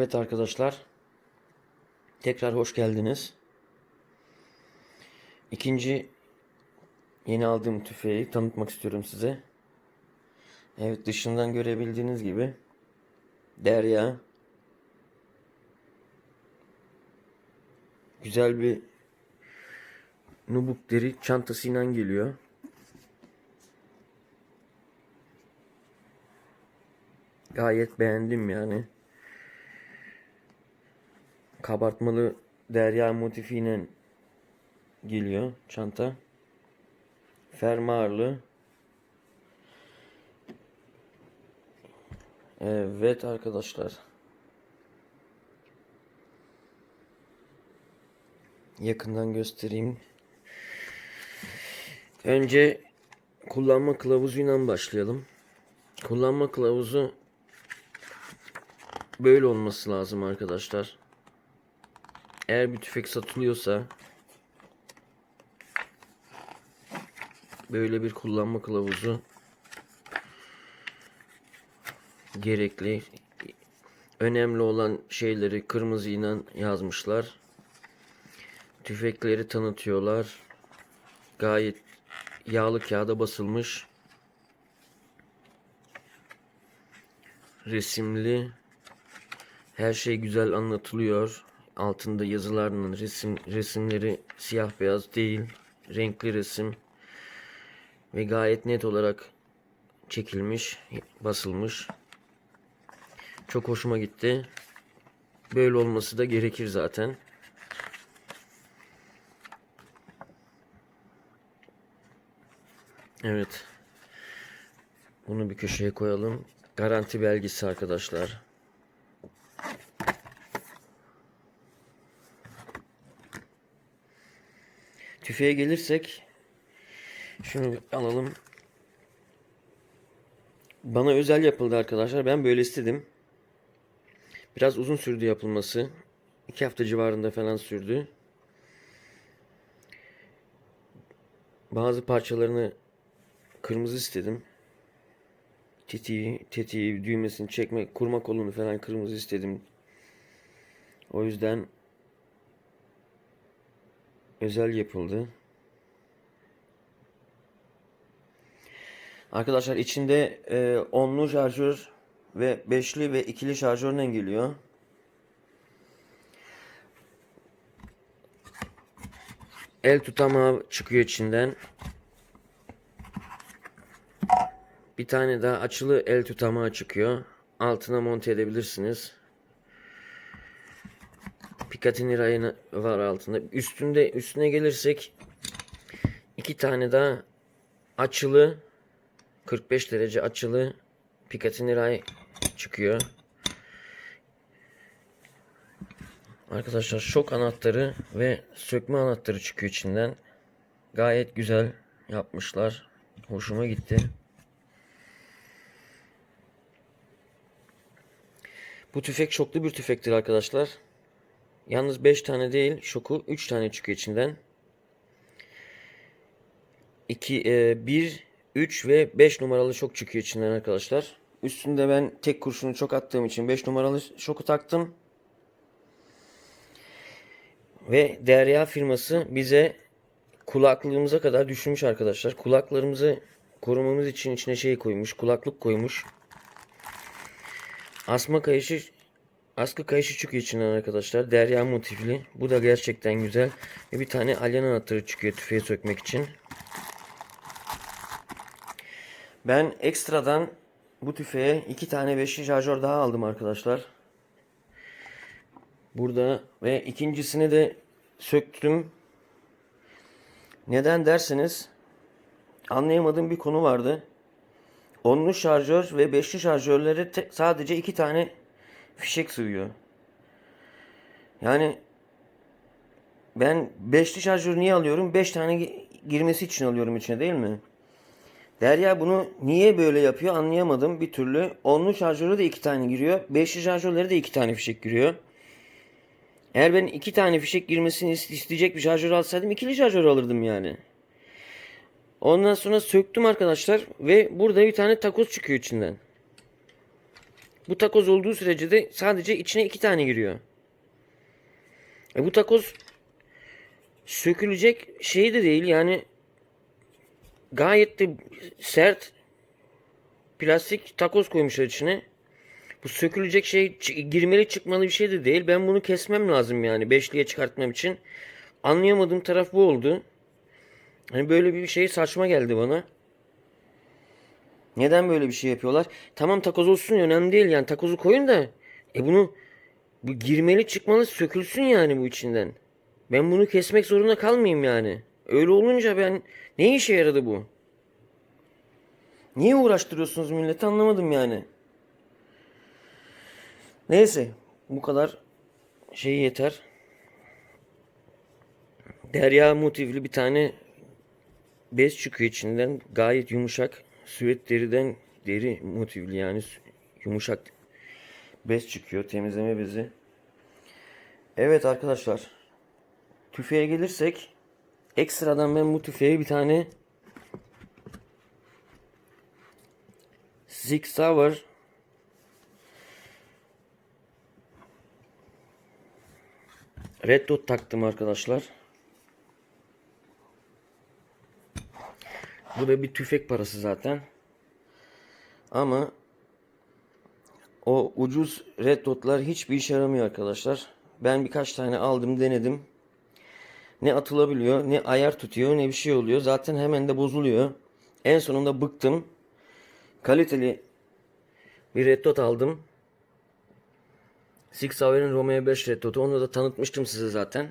Evet arkadaşlar. Tekrar hoş geldiniz. İkinci yeni aldığım tüfeği tanıtmak istiyorum size. Evet dışından görebildiğiniz gibi Derya güzel bir nubuk deri çantasıyla geliyor. Gayet beğendim yani. Kabartmalı derya motifiyle geliyor çanta. Fermuarlı. Evet arkadaşlar. Yakından göstereyim. Önce kullanma kılavuzuyla başlayalım. Kullanma kılavuzu böyle olması lazım arkadaşlar. Eğer bir tüfek satılıyorsa böyle bir kullanma kılavuzu gerekli. Önemli olan şeyleri kırmızıyla yazmışlar. Tüfekleri tanıtıyorlar. Gayet yağlı kağıda basılmış. Resimli. Her şey güzel anlatılıyor. Altında yazılarla resim resimleri siyah beyaz değil, renkli resim ve gayet net olarak çekilmiş, basılmış. Çok hoşuma gitti. Böyle olması da gerekir zaten. Evet. Bunu bir köşeye koyalım. Garanti belgesi arkadaşlar. Tüfeğe gelirsek şunu alalım. Bana özel yapıldı arkadaşlar. Ben böyle istedim. Biraz uzun sürdü yapılması. İki hafta civarında falan sürdü. Bazı parçalarını kırmızı istedim. Tetiği, tetiği, düğmesini çekmek, kurma kolunu falan kırmızı istedim. O yüzden özel yapıldı. Arkadaşlar içinde e, onlu şarjör ve beşli ve ikili şarjörle geliyor. El tutamağı çıkıyor içinden. Bir tane daha açılı el tutamağı çıkıyor. Altına monte edebilirsiniz. Picatinny rayı var altında. Üstünde üstüne gelirsek iki tane daha açılı 45 derece açılı Picatinny ray çıkıyor. Arkadaşlar şok anahtarı ve sökme anahtarı çıkıyor içinden. Gayet güzel yapmışlar. Hoşuma gitti. Bu tüfek şoklu bir tüfektir arkadaşlar. Yalnız 5 tane değil, şoku 3 tane çıkıyor içinden. 2 1 3 ve 5 numaralı şok çıkıyor içinden arkadaşlar. Üstünde ben tek kurşunu çok attığım için 5 numaralı şoku taktım. Ve Derya firması bize kulaklığımıza kadar düşmüş arkadaşlar. Kulaklarımızı korumamız için içine şey koymuş, kulaklık koymuş. Asma kayışı askı kayışı çıkıyor içinden arkadaşlar. Derya motifli. Bu da gerçekten güzel. Ve bir tane alyan anahtarı çıkıyor tüfeği sökmek için. Ben ekstradan bu tüfeğe iki tane beşli şarjör daha aldım arkadaşlar. Burada ve ikincisini de söktüm. Neden derseniz anlayamadığım bir konu vardı. Onlu şarjör ve beşli şarjörlere te- sadece iki tane fişek sığıyor. Yani ben beşli şarjör niye alıyorum? Beş tane gi- girmesi için alıyorum içine değil mi? Derya bunu niye böyle yapıyor anlayamadım bir türlü. Onlu şarjörü de iki tane giriyor. Beşli şarjörleri de iki tane fişek giriyor. Eğer ben iki tane fişek girmesini is- isteyecek bir şarjör alsaydım ikili şarjör alırdım yani. Ondan sonra söktüm arkadaşlar ve burada bir tane takoz çıkıyor içinden. Bu takoz olduğu sürece de sadece içine iki tane giriyor. E bu takoz sökülecek şey de değil yani gayet de sert plastik takoz koymuşlar içine. Bu sökülecek şey girmeli çıkmalı bir şey de değil. Ben bunu kesmem lazım yani beşliğe çıkartmam için. Anlayamadığım taraf bu oldu. Hani böyle bir şey saçma geldi bana. Neden böyle bir şey yapıyorlar? Tamam takoz olsun önemli değil yani takozu koyun da e bunu bu girmeli çıkmalı sökülsün yani bu içinden. Ben bunu kesmek zorunda kalmayayım yani. Öyle olunca ben ne işe yaradı bu? Niye uğraştırıyorsunuz milleti anlamadım yani. Neyse bu kadar şey yeter. Derya motifli bir tane bez çıkıyor içinden. Gayet yumuşak. Süet deriden deri motifli yani yumuşak bez çıkıyor. Temizleme bezi. Evet arkadaşlar. Tüfeğe gelirsek ekstradan ben bu tüfeğe bir tane Sig Sauer Red Dot taktım arkadaşlar. Bu da bir tüfek parası zaten. Ama o ucuz red dotlar hiçbir işe yaramıyor arkadaşlar. Ben birkaç tane aldım denedim. Ne atılabiliyor ne ayar tutuyor ne bir şey oluyor. Zaten hemen de bozuluyor. En sonunda bıktım. Kaliteli bir red dot aldım. Six Sauer'in Romeo 5 red dotu. Onu da tanıtmıştım size zaten.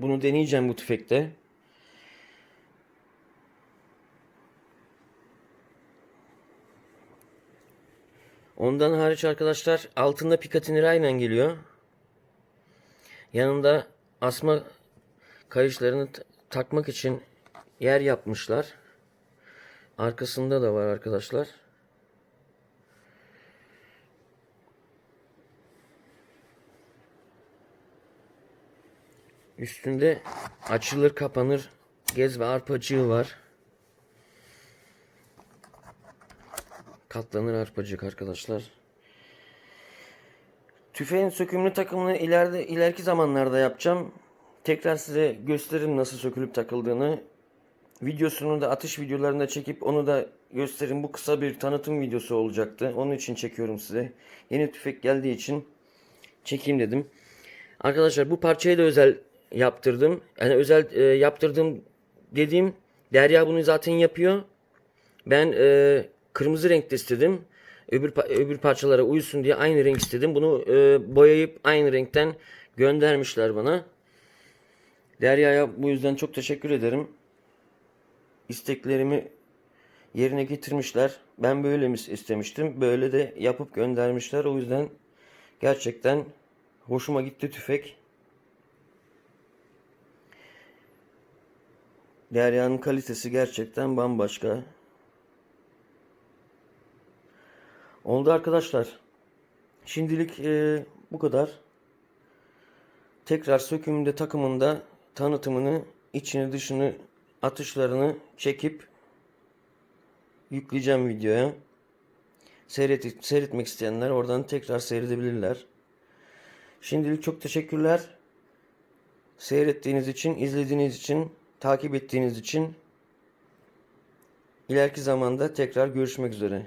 Bunu deneyeceğim bu tüfekte. Ondan hariç arkadaşlar altında Picatinny aynen geliyor. Yanında asma kayışlarını takmak için yer yapmışlar. Arkasında da var arkadaşlar. Üstünde açılır kapanır gez ve arpacığı var. Katlanır arpacık arkadaşlar. Tüfeğin sökümlü takımını ileride ileriki zamanlarda yapacağım. Tekrar size gösteririm nasıl sökülüp takıldığını. Videosunu da atış videolarında çekip onu da gösteririm. Bu kısa bir tanıtım videosu olacaktı. Onun için çekiyorum size. Yeni tüfek geldiği için çekeyim dedim. Arkadaşlar bu parçayı da özel yaptırdım. Yani özel e, yaptırdım dediğim Derya bunu zaten yapıyor. Ben e, kırmızı renkte istedim. Öbür öbür parçalara uyusun diye aynı renk istedim. Bunu e, boyayıp aynı renkten göndermişler bana. Derya'ya bu yüzden çok teşekkür ederim. İsteklerimi yerine getirmişler. Ben böyle mi istemiştim? Böyle de yapıp göndermişler. O yüzden gerçekten hoşuma gitti tüfek. Derya'nın kalitesi gerçekten bambaşka. Oldu arkadaşlar. Şimdilik e, bu kadar. Tekrar sökümünde takımında tanıtımını, içini dışını, atışlarını çekip yükleyeceğim videoya. Seyret, seyretmek isteyenler oradan tekrar seyredebilirler. Şimdilik çok teşekkürler. Seyrettiğiniz için, izlediğiniz için, takip ettiğiniz için ileriki zamanda tekrar görüşmek üzere.